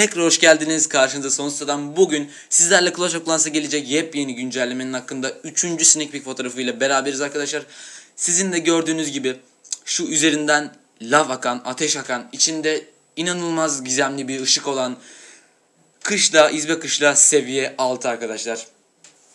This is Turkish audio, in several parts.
Tekrar hoş geldiniz. Karşınızda Sonsuz'dan bugün sizlerle Clash of Clans'a gelecek yepyeni güncellemenin hakkında 3. sneak peek fotoğrafıyla beraberiz arkadaşlar. Sizin de gördüğünüz gibi şu üzerinden lav akan, ateş akan, içinde inanılmaz gizemli bir ışık olan kışla, izbe kışla seviye 6 arkadaşlar.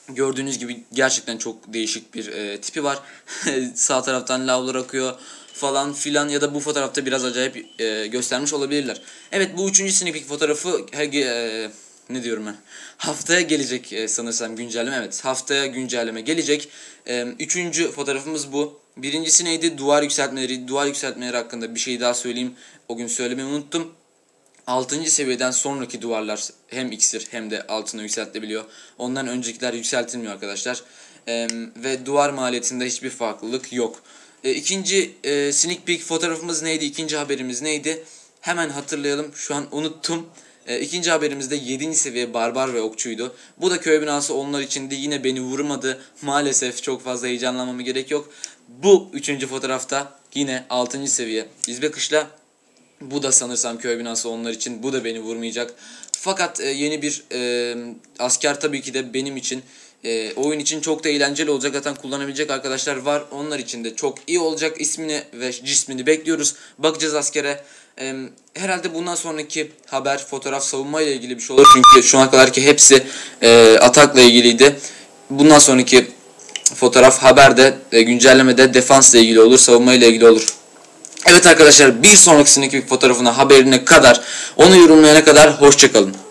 Gördüğünüz gibi gerçekten çok değişik bir e, tipi var. Sağ taraftan lavlar akıyor falan filan ya da bu fotoğrafta biraz acayip e, göstermiş olabilirler. Evet bu üçüncü sneak peek fotoğrafı e, ne diyorum ben? Haftaya gelecek e, sanırsam güncelleme. Evet haftaya güncelleme gelecek. E, üçüncü fotoğrafımız bu. Birincisi neydi? Duvar yükseltmeleri. Duvar yükseltmeleri hakkında bir şey daha söyleyeyim. O gün söylemeyi unuttum. 6. seviyeden sonraki duvarlar hem iksir hem de altına yükseltilebiliyor. Ondan öncekiler yükseltilmiyor arkadaşlar. Ee, ve duvar maliyetinde hiçbir farklılık yok. Ee, ikinci e, sneak peek fotoğrafımız neydi? İkinci haberimiz neydi? Hemen hatırlayalım. Şu an unuttum. E, ikinci haberimiz de 7. seviye barbar ve okçuydu. Bu da köy binası onlar için de yine beni vurmadı. Maalesef çok fazla heyecanlanmama gerek yok. Bu üçüncü fotoğrafta yine 6. seviye İzbe Kışla bu da sanırsam köy binası onlar için. Bu da beni vurmayacak. Fakat e, yeni bir e, asker tabii ki de benim için e, oyun için çok da eğlenceli olacak. Zaten kullanabilecek arkadaşlar var. Onlar için de çok iyi olacak. İsmini ve cismini bekliyoruz. Bakacağız askere. E, herhalde bundan sonraki haber fotoğraf savunma ile ilgili bir şey olur. Çünkü şu ana kadar ki hepsi e, atakla ilgiliydi. Bundan sonraki fotoğraf haberde, e, güncellemede defansla ilgili olur, savunma ile ilgili olur. Evet arkadaşlar bir sonraki fotoğrafına haberine kadar onu yorumlayana kadar hoşçakalın.